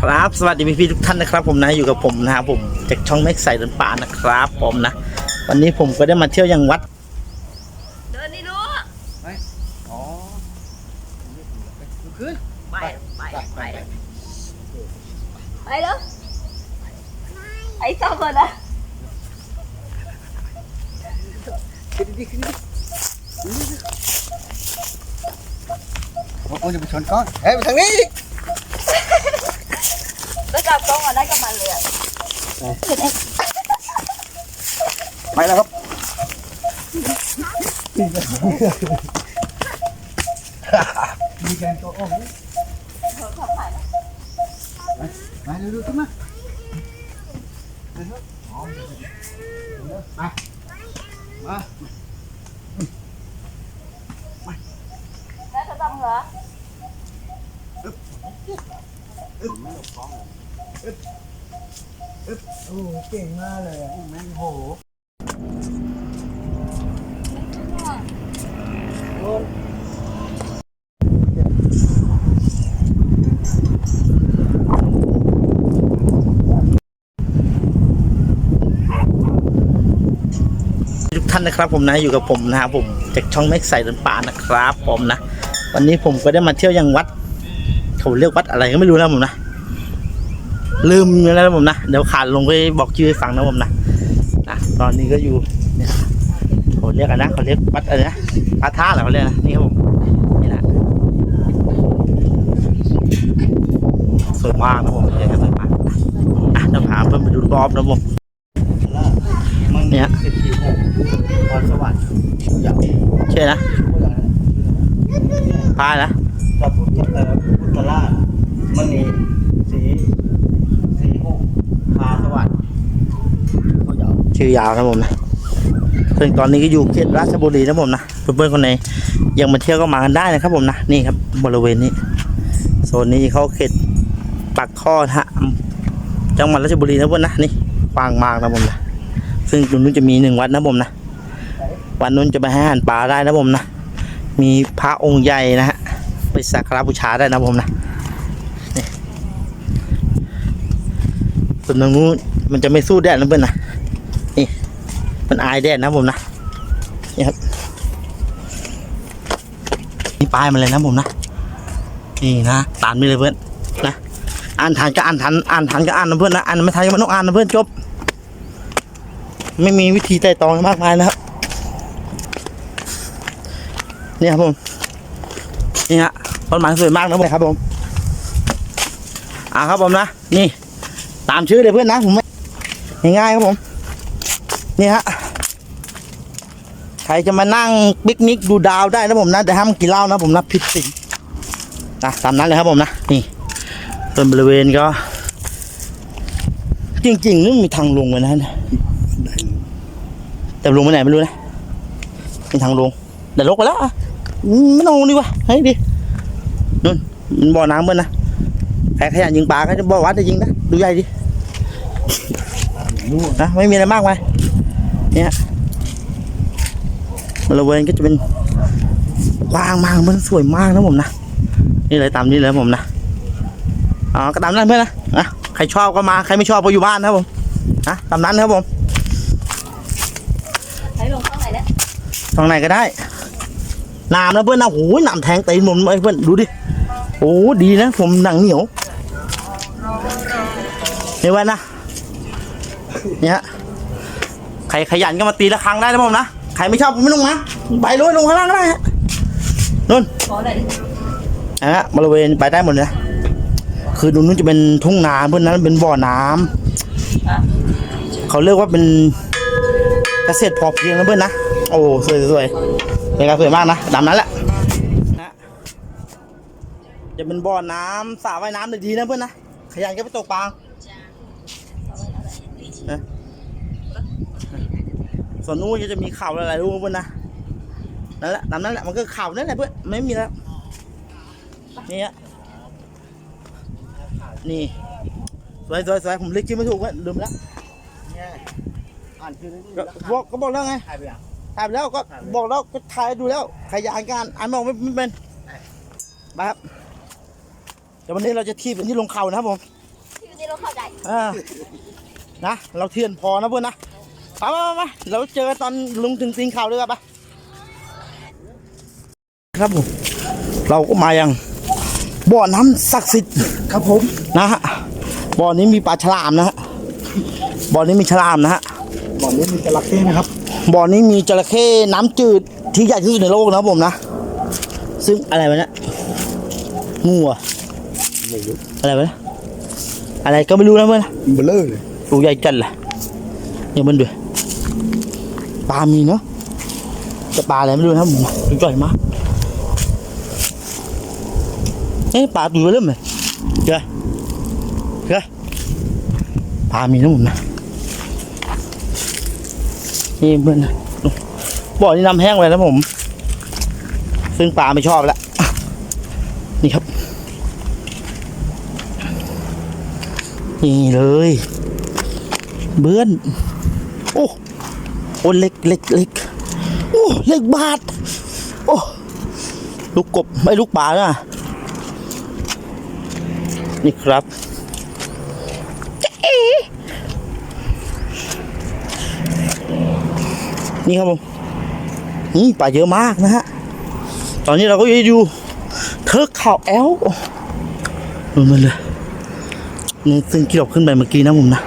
ครับ สวัสดีพี่พี่ๆทุกท่านนะครับ ผมนะอยู่กับผมนะครับผมจากช่องเม็กใส่เดินป่านะครับ ผมนะ วันนี้ผมก็ได้มาเที่ยวยังวัด เดินนี่ลูกอ๋อขึ้นไปไปไปไปแล้วไอ้ซ้อมก่อนนะขึ้นดิขึ้นดิโอ้ยจะไปชนก้อนเฮ้ยไปทางนี้ อีกแล้วกลับกล้องมาได้กับมันเลยอะไปแล้วครับ มีแกนตัวโอ้ยมาเร็วๆขึ้นมาเร็วๆอ๋อมา มาแล้วจะต้องเหรอ โอ้เก่งมากเลยอะแม่งโหทุกท่านนะครับผมนะอยู่กับผมนะครับผมจากช่องเม็กใส่เดินป่านะครับผมนะ วันนี้ผมก็ได้มาเที่ยวยังวัด เขาเรียกวัดอะไรก็ไม่รู้นะผมนะ ลืมแล้วนะผมนะ เดี๋ยวขาดลงไปบอกชื่อให้ฟังนะผมนะนะตอนนี้ก็อยู่เนี่ยเขาเรียกอะไรนะเขาเรียกวัดอะไรนะพระธาตุเหรอเขาเรียกนะนี่ครับผมนี่นะสวยมากนะผมเลยครับสวยมากอะเดี๋ยวพาเพื่อนไปดูรอบนะผมเนี่ยสิบสี่หกพรสวรรค์อย่างใช่นะอย่างนั้นพานะ พระพุทธเอ่อพุทธราชมณีสีสีหกพาสวัสดิ์เขายาว ชื่อยาวนะผมนะซึ่งตอนนี้ก็อยู่เขตราชบุรีนะผมนะเพื่อนๆคนไหนยังมาเที่ยวก็มากันได้นะครับผมนะนี่ครับบริเวณนี้โซนนี้เขาเขตปักข้อทะจังหวัดราชบุรีนะเพื่อนนะนี่กว้างมากนะผมนะซึ่งตรงนู้นจะมีหนึ่งวัดนะผมนะวันนู้นจะไปให้อาหารปลาได้นะผมนะมีพระองค์ใหญ่นะฮะไปสักการะบูชาได้นะผมนะนี่ส่วนตรงนู้นมันจะไม่สู้แดดนะเพื่อนนะ มันอายแดดนะผมนะนี่ครับนี่ป้ายมันเลยนะผมนะนี่นะตามนี่เลยเพื่อนนะอ่านทันก็อ่านทันอ่านทันก็อ่านนะเพื่อนนะอ่านไม่ทันก็ไม่ต้องอ่านนะเพื่อนจบ ไม่มีวิธีไต่ตองมากมายนะครับนี่ครับผมนี่ฮะต้นไม้สวยมากนะผมครับผมอ่าครับผมนะนี่ ตามชื่อเลยเพื่อนนะผมง่ายๆครับผม นี่ฮะ ครจะมานั่งปิกนิกดูดาวได้นะผมนะแต่ห้ามกินเหล้านะผมนะผิดศีลนะตามนั้นเลยครับผมนะนี่ส่วนบริเวณก็ จริงๆนี่มีทางลงไปนะนแต่ลงไปไหนไม่รู้นะมีทางลงแต่ลกไปแล้วอะไม่ต้องลงดีกว่าให้ยดีนู่นมันบ่อน้ำเพื่อนนะใครขยันยิงปลาก็จะบ่อวัดจะยิงนะดูใหญ่ดินะไม่มีอะไรมากมายเนี่ย บริเวณก็จะเป็นกว้างมากมันสวยมากนะผมนะนี่เลยตามนี้เลยผมนะอ๋อก็ตามนั้นเพื่อนนะนะใครชอบก็มาใครไม่ชอบก็อยู่บ้านนะครับผมนะตามนั้นนะครับผมใช้ลงข้างไหนเนี่ยฝั่งไหนก็ได้น้ำนะเพื่อนนะโอ้ยน้ำแทงตีนผมเลยเพื่อนดูดิโอ้ดีนะ ผมหนังเหนียวเห็นไหมนะเนี่ยฮะใครขยันก็มาตีละครั้งได้นะผมนะ ใครไม่ชอบก็ไม่ลงนะไปเลยลงข้างล่างก็ได้ฮะนู่นอหน่อยดินะฮะบริเวณไปได้หมดเลยคือตรงนู้นจะเป็นทุ่งนาเพื่อนนั้นเป็นบ่อน้ำเขาเรียกว่าเป็นเกษตรพอเพียงนะเพื่อนนะ โอ้สวยสวยเป็นการสวยมากนะดำนั้นแหละนะจะเป็นบ่อน้ำสระว่ายน้ำเลยดีนะเพื่อนนะขยันก็ไปตกปลานะ ส่วนนู้นก็จะมีเข่าอะไรๆรู้เพื่อนนะนั่นแหละตามนั้นแหละมันก็เข่านั่นแหละเพื่อนไม่มีแล้วนี่ฮะนี่สวยสวยสวยผมเรียกชื่อไม่ถูกเพื่อนลืมแล้วเนี่ยอ่านคือนี่ก็บอกก็บอกแล้วไงถ่ายไปอะถ่ายไปแล้วก็บอกแล้วก็ถ่ายให้ดูแล้วใครอยากอ่านก็อ่านอ่านไม่ออกไม่ไม่เป็นไปครับเดี๋ยววันนี้เราจะทีบเป็นที่ลงเขานะครับผมเราเข้าใจเออนะ เราเทียนพอนะเพื่อนนะ ไปไปไปไปเราเจอกันตอนลุงถึงตีนเขาด้วยกันปะครับผมเราก็มายังบ่อน้ำศักดิ์สิทธิ์ครับผมนะฮะบ่อนี้มีปลาฉลามนะฮะบ่อนี้มีฉลามนะฮะบ่อนี้มีจระเข้นะครับบ่อนี้มีจระเข้น้ำจืดที่ใหญ่ที่สุดในโลกนะครับผมนะ ซึ่งอะไรวะเนี่ยงูเหรอะอะไรวะเนี่ยอะไรก็ไม่รู้นะเพื่อนเบลเลอร์เลยตัวใหญ่จัดเลยเนี่ยมันด้วย ปลามีเนาะจะปลาอะไรไม่รู้นะผมตัวใหญ่มากเอ้ยปลาตัวเริ่มเลยเจ้าเจ้าปลามีนะผมนะนี่เพื่อนะบ่อนี่น้ำแห้งไปแล้วผม ซึ่งปลาไม่ชอบแล้วนี่ครับ นี่เลย เบื้อน โอ้เล็กเล็กเล็กโอ้เล็กบาทโอ้ลูกกบไม่ลูกปลานะนี่ครับนี่ครับผมนี่ปลาเยอะมากนะฮะตอนนี้เราก็อยู่เทิร์กข่าวแอลลงมาเลยนี่ซึ่งที่เราขึ้นไปเมื่อกี้นะผมนะ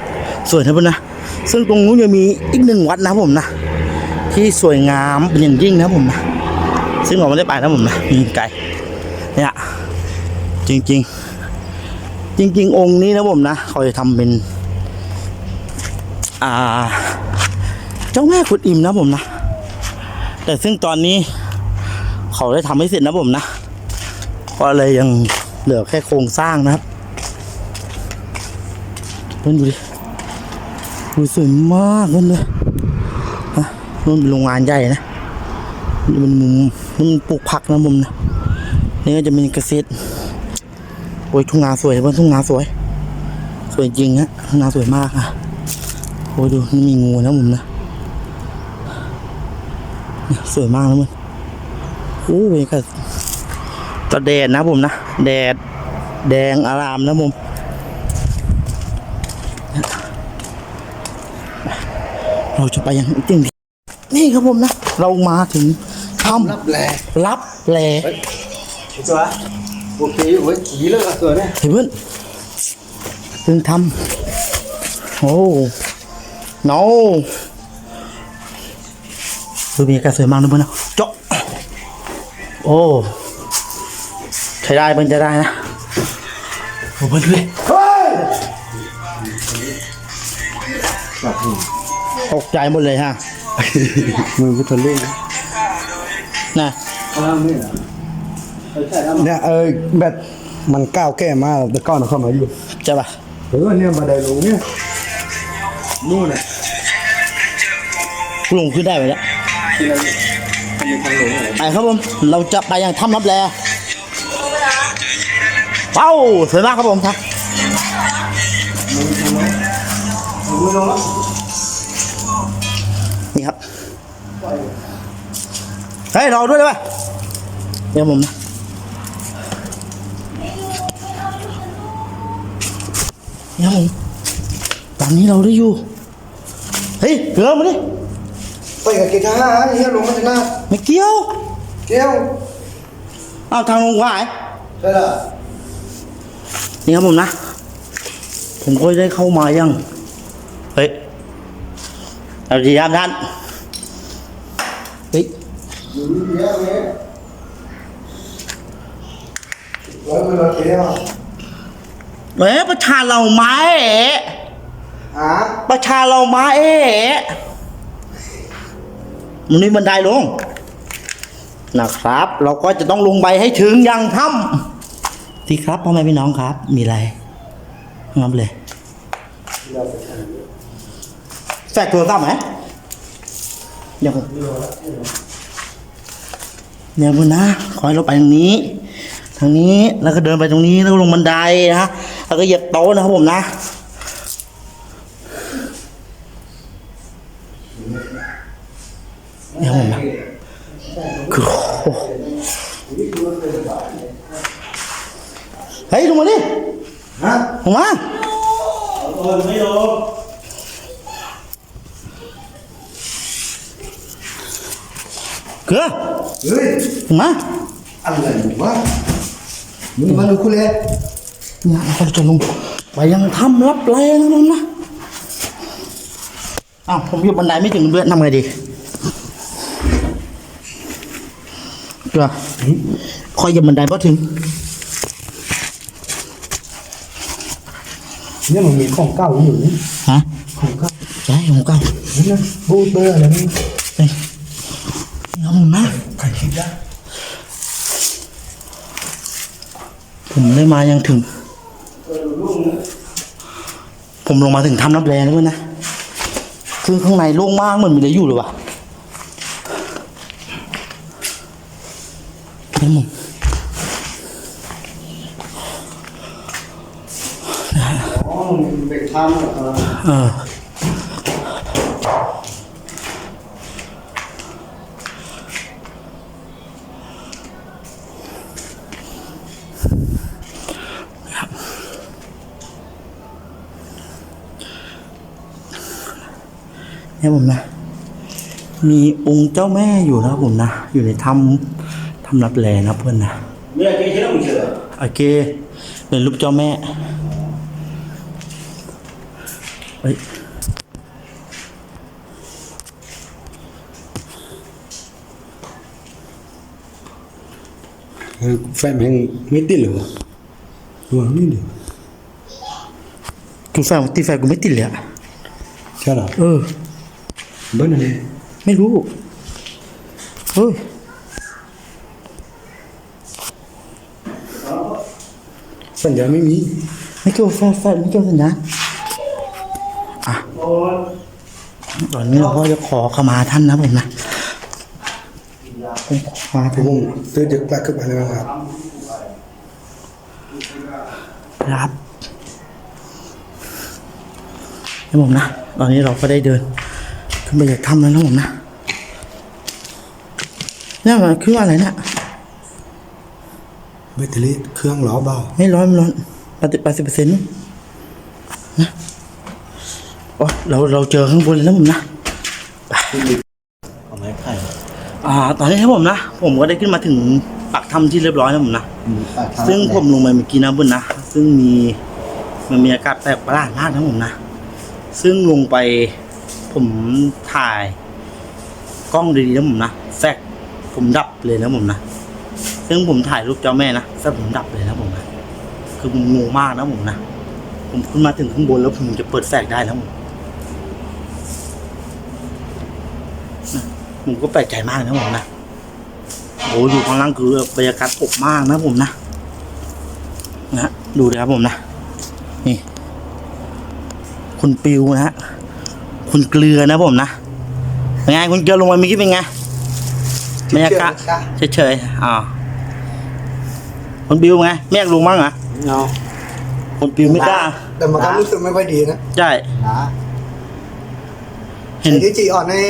สวยนะเพื่อนนะ ซึ่งตรงนู้นยังมีอีกหนึ่งวัดนะผมนะ ที่สวยงามเป็นอย่างยิ่งนะผมนะ ซึ่งเราไม่ได้ไปนะผมนะมีไกลเนี่ยจริงๆจริง ๆ องค์นี้นะผมนะเขาจะทำเป็น อ่า เจ้าแม่ขุดอิมนะผมนะ แต่ซึ่งตอนนี้ เขาได้ทำให้เสร็จนะผมนะก็เลยยังเหลือแค่โครงสร้างนะครับเพื่อนดูดิ ดูสวยมากเพื่อนเลยฮะนู่นเป็นโรงงานใหญ่นะนี่เป็นมุมนี่มันปลูกผักนะมุมนะนี่ก็จะเป็นเกษตรโอ้ยทุ่งนาสวยเพื่อนทุ่งนาสวย สวยจริงฮะทุ่งนาสวยมากอะโอ้ยดูนี่มีงูนะมุมนะสวยมากนะมึงโอ้ยก็ตะแดดนะผมนะแดดแดงอารามนะผม เราจะไปยังจริงนี่ครับผมนะ เรามาถึงถ้ำรับแลรับแลตัวโอเคโอ้ยขี่เลยอะตัวเนี้ยเห็นเพื่อนถึงทำโอ้ no ดูมีอากาศสวยมากนะเพื่อนนะเจาะโอ้ใช้ได้เพื่อนจะได้นะโอ้เพื่อนเลย ตกใจหมดเลยฮะ มือพุทธเล่นนะข้างนี่เหรอเนี่ยเออแบบมันก้าวแก้มากแต่ก้าวเข้ามาอยู่ใช่ปะเออเนี่ยบันไดลงเนี่ยนู่นน่ะลงขึ้นได้ไหมเนี่ยไปครับผมเราจะไปยังถ้ำรับแลว้าวสวยมากครับผมครับ เฮ้ยรอด้วยได้ปะเดี๋ยวผมนะนี่ครับผมตอนนี้เราได้อยู่ เฮ้ยเกือบมาดิไปกับเกียร์ทหารเฮียลงมาจากหน้าไม่เกี่ยว เกี้ยวเอาทางลงขวายใช่ละนี่ครับผมนะ ผมก็ได้เข้ามายัง เฮ้ย เอาดีครับท่านเฮ้ย อยู่นี่เกี้ยวเนี่ยร้อยมือเราเกี้ยวเอ๊ะประชาเราไม้เอ๋หาประชาเราไม้เอ๋มันมีบันไดลง นะครับ เราก็จะต้องลงไปให้ถึงยังถ้ำที่ครับพ่อแม่พี่น้องครับ มีอะไรงับเลยแฝกตัวตั้มไหมเดี๋ยวผม เดี๋ยวคุณนะขอให้เราไปทางนี้ ทางนี้แล้วก็เดินไปตรงนี้แล้วก็ลงบันไดนะฮะแล้วก็เหยียบโต๊ะนะครับผมนะเดี๋ยวผมนะคือโอ้โหเฮ้ยลงมาดิฮะลงมาคนไม่ลง เกลือเฮ้ยมาอะไรวะมึงมาดูกูเลยเนี่ยเราจะลงไปยังถ้ำรับแรงนะผมนะอ้าวผมอยู่บันไดไม่ถึงเพื่อนทำไงดีเกลือคอยเหยียบบันไดพอถึงเนี่ยมันมีของเก่าอยู่นี่ฮะของเก่าใช่ของเก่านี่นะบูทเบอร์อะไรนี่เฮ้ยเอา ผมนะใครคิดได้ผมได้มายังถึง ผมลงมาถึงถ้ำรับแรงแล้วเพื่อนนะ คือข้างในโล่งมากเหมือนมีอะไรอยู่เลยวะนี่มึงอ๋อมันเป็นถ้ำเหรอเออ เนี่ยผมนะ มีองค์เจ้าแม่อยู่นะครับผมนะ อยู่ในถ้ำถ้ำรับแลนะเพื่อนนะเมื่อกี้ที่เราเจอโอเค เป็นรูปเจ้าแม่เฮ้ยแฟนแม่งไม่ติดเหรอวะนี่เดียวกูแฟนตีแฟนกูไม่ติดเลยอะใช่เหรอเออ เบิ้ลอะไรไม่รู้เฮ้ยสัญญาณไม่มีไม่เกี่ยวแฟนแฟนไม่เกี่ยวสัญญาณอะตอนนี้เราก็จะขอขมาท่านนะผมนะผมขอขมาผท่านมเตือนเด็กแปลกขึ้นมาเลยครับครับนะผมนะ ตอนนี้เราก็ได้เดิน ขึ้นไปจากถ้ำแล้วนะผมนะเนี่ยมันคืออะไรเนี่ยแบตเตอรี่เครื่องล้อเบาไม่ร้อนไม่ร้อนปฏิแปดสิบเปอร์เซ็นต์นะโอ้เราเราเจอข้างบนแล้วผมนะเอาไม้ไผ่อ่า ตอนนี้ครับผมนะ ผมก็ได้ขึ้นมาถึงปากถ้ำที่เรียบร้อยแล้วผมนะซึ่งผมลงไปเมื่อกี้นะบุญนะซึ่งมีมันมีอากาศแปลกประหลาดมากนะผมนะ ซึ่งลงไป ผมถ่าย กล้องดีๆนะผมนะแฟกผมดับเลยนะผมนะซึ่งผมถ่ายรูปเจ้าแม่นะแฟกผมดับเลยนะผมนะคือผมงงมากนะผมนะผมขึ้นมาถึงข้างบนแล้วผมจะเปิดแฟกได้แล้วผมผมก็แปลกใจมากนะผมนะโอ้อยู่ข้างล่างคือบรรยากาศอบมากนะผมนะนะดูเลยครับผมนะ นี่ คุณปิวนะฮะ คุณเกลือนะผมนะเป็นไงคุณเกลือลงมาเมื่อกี้เป็นไงบรรยากาศเฉยๆอ่าคุณปิวไงไม่อยากลงมั้งเหรอเนาะคุณปิวไม่กล้าแต่มันก็รู้สึกไม่ค่อยดีนะใช่นะเห็นไอ้ที่จีอ่อนนี่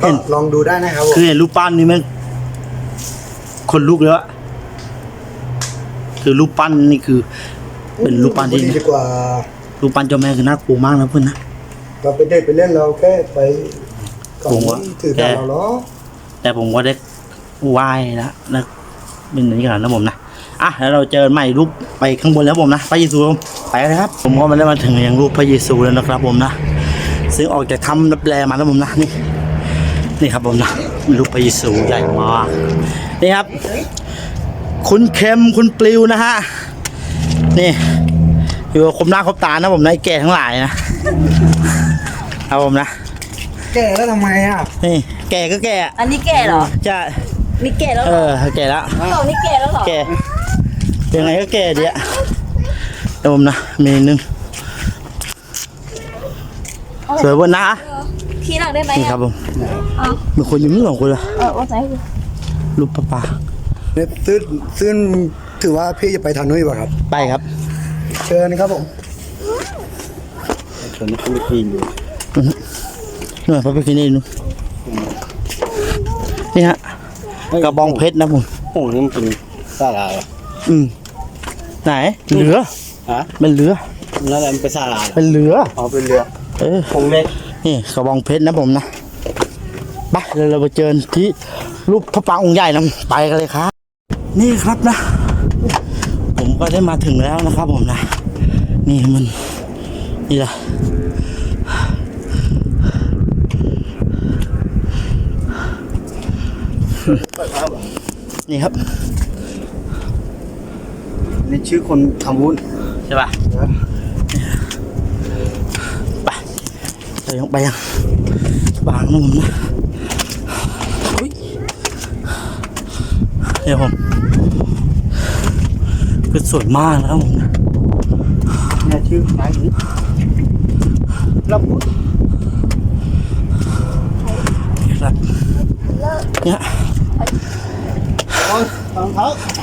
ก็เห็นลองดูได้นะครับผมคือเห็นรูปปั้นนี่แมันคนลุกแล้วอะคือรูปปั้นนี่คือ เป็นรูปปั้นที่ดีดีกว่ารูปปั้นเจ้าแม่คือน่ากลัวมากนะเพื่อนนะ เราไปเด็กไปเล่นเราแค่ไปก่อนผมว่าถือดาวเราเนาะแต่ผมก็ได้ไหว้แล้วนะเป็นอย่างนี้กันนะผมนะอะแล้วเราเจอใหม่รูปไปข้างบนแล้วผมนะพระเยซูไปกันนะครับ ผมก็มาได้มาถึงยังรูปพระเยซูแล้วนะครับ ผมนะซึ่งออกจากถ้ำรับแลมาแล้วผมนะนี่นี่ครับผมนะรูปพระเยซูใหญ่มากนี่ครับ คุณเค็มคุณปลิวนะฮะนี่อยู่กับคมหน้าคมตานะผมนะไอ้แก่ทั้งหลายนะ ครับผมนะ แก่แล้วทำไมอะนี่แก่ก็แก่อันนี้แก่เหรอ จะนี่แก่แล้วเอเหรออแก่แล้วตองนี่แก่แล้วเหรอ แก่ยังไงก็แก่ดีอะเดี๋ยวผมนะมีนึงสวยบนนะขี้หลังได้ไหมนี่อะครับผมเอามีคนอยู่นี่สองคนละเออว่าใส่ให้ดูรูปป้าป่าเนี่ยซึ่งซึ่งถือว่าพี่จะไปทางนู้นดีกว่าครับ ไปครับ เชิญครับผมตอนนี้เขาไม่กินอยู่ หน่อยพระไปกินนี่นู่นนี่ฮะกระบองเพชรนะผมโอ้นี่มันเป็นสาลายอืมไหนเหลือฮะมันเหลือนั่นแหละมันเป็นสาลาเป็นเรือ อ๋อเป็นเรือเออ คงเล็กนี่กระบองเพชรนะผมนะไปเดี๋ยวเราไปเจอที่รูปพระปรางองค์ใหญ่นะไปกันเลยครับ นี่ครับนะ ผมก็ได้มาถึงแล้วนะครับผมนะ นี่มันนี่แหละ นี่ครับ นี่ชื่อคนทำวุ้นใช่ป่ะไปเรายังไปยังบางนะผมนะอุ๊ยเดี๋ยวผมคือสวยมากนะครับผมนะเนี่ยชื่อไหนรับวุ้นครับเนี่ย ท้า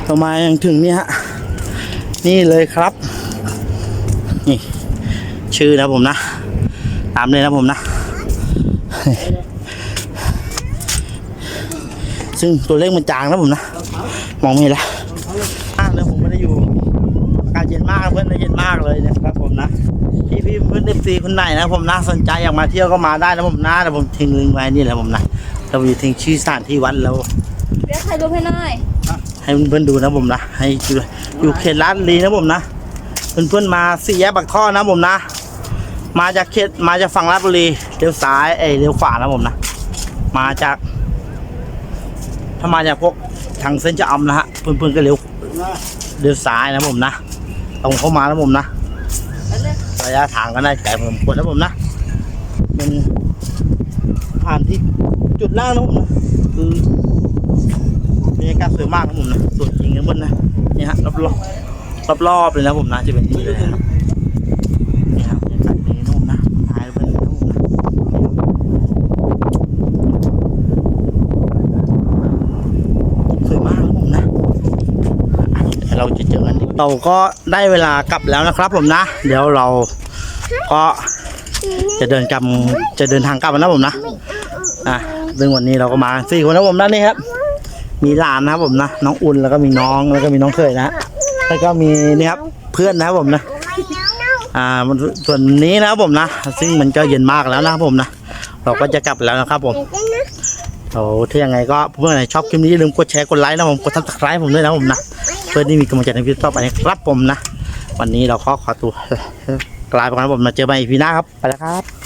ต่อมายังถึงนี่ฮะ นี่เลยครับ นี่ ชื่อนะผมนะ ตามเลยนะผมนะ ซึ่งตัวเลขมันจางนะผมนะ มองไม่เห็นละมากเลยผมไม่ได้อยู่อากาศเย็นมากเพื่อนเย็นมากเลยนะครับผมนะพี่พี่เพื่อนเอฟซีคนไหนนะผมนะสนใจอยากมาเที่ยวก็มาได้นะผมนะแต่ผมทิ้งลิงก์ไว้นี่แหละผมนะ เราอยู่ทิ้งชื่อสถานที่วัดแล้วเรียกใครรูปให้หน่อย ให้เพื่อนๆดูนะผมนะ ให้ดูอยู่เขตลาดลีนะผมนะ เพื่อนๆมาสี่แยกบักท่อนะผมนะ มาจากเขตมาจากฝั่งลาดบุรีเลี้ยวซ้ายเอ้ยเลี้ยวขวานะผมนะ มาจาก ถ้ามาจากพวกทางเส้นจะอำนะฮะ เพื่อนๆก็เลี้ยวเลี้ยวซ้ายนะผมนะตรงเข้ามานะผมนะระยะทางก็น่าจะไกลพอสมควรนะผมนะเป็นผ่านที่ จุดแรกนะผมนะคือบรรยากาศสวยมากนะผมนะสวยจริงนะเพื่อนนะนี่ฮะรอบรอบรอบๆเลยนะผมนะจะเป็นนี่เลยนะนี่ครับบรรยากาศดีนะผมนะถ่ายเพื่อนนะผมนะสวยมากนะผมนะเราจะเจอกันอีกเราก็ได้เวลากลับแล้วนะครับผมนะ เดี๋ยวเราก็จะเดินกลับจะเดินทางกลับแล้วนะผมนะ อะ ซึ่งวันนี้เราก็มาสี่คนนะผมนะนี่ครับ มีหลานนะครับผมนะ น้องอุ่นแล้วก็มีน้องแล้วก็มีน้องเคยนะแล้วก็มีนี่ครับเพื่อนนะครับผมนะ อ่าส่วนนี้นะครับผมนะ ซึ่งมันก็เย็นมากแล้วนะครับผมนะ เราก็จะกลับแล้วนะครับผมโอ้ถ้ายังไงก็เพื่อนไหนชอบคลิปนี้อย่าลืมกดแชร์กดไลค์นะผมกดซับสไครต์ผมด้วยนะผมนะ เพื่อที่มีกำลังใจในคลิปต่อไปนะครับผมนะ วันนี้เราก็ขอตัวกลายไปก่อนนะผมมาเจอกันอีพีหน้าครับไปแล้วครับ